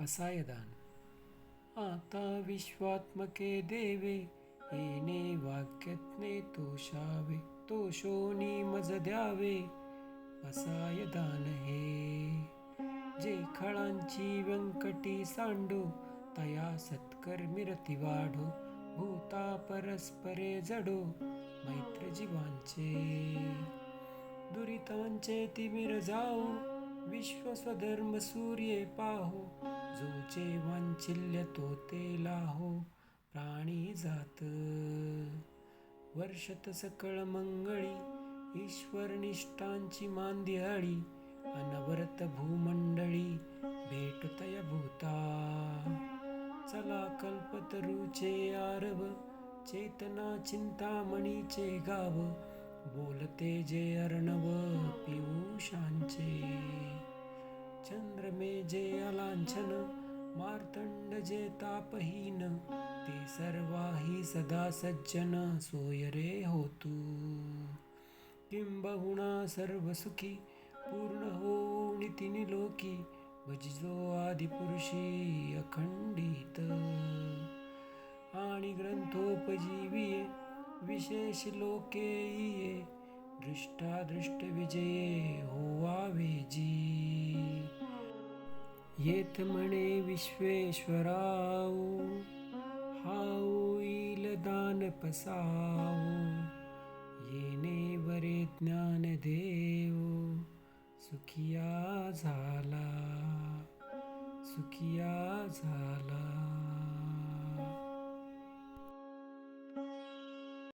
पसायदान. आता विश्वात्मके देवे येणे वाक्यत्ने तोषावे तोषोनी मज द्यावे. पसायदान हे जे खळांची व्यंकटी सांडो तया सत्कर्मी रती वाढो भूता परस्परे जडो मैत्र जीवांचे दुरितांचे तिमिर जाऊ विश्व स्वधर्म सूर्ये पाहो जोचे वांचिल्य तो ते लाहो प्राणी जात. वर्षत सकळ मंगळी ईश्वर निष्ठांची मांदिहळी अनवरत भूमंडळी भेटतय भूता. चला कल्पतरुचे आरव चेतना चिंतामणीचे गाव बोलते जे अर्णव पि चंद्रमे जे अलांछन मार्तंड जे तापहीन ते सर्वाही सदा सज्जन सोयरे होतू किंबहुणा सर्व सुखी पूर्ण हो लोकी भजिजो आदिपुरुषी अखंडित. आणि ग्रंथोपजीविये विशेष लोके दृष्टादृष्ट विजये होवा जी. येत म्हणे विश्वेश्वराऊ हाऊईल दान पसावो येणे वरे ज्ञान देव सुखिया झाला सुखिया झाला.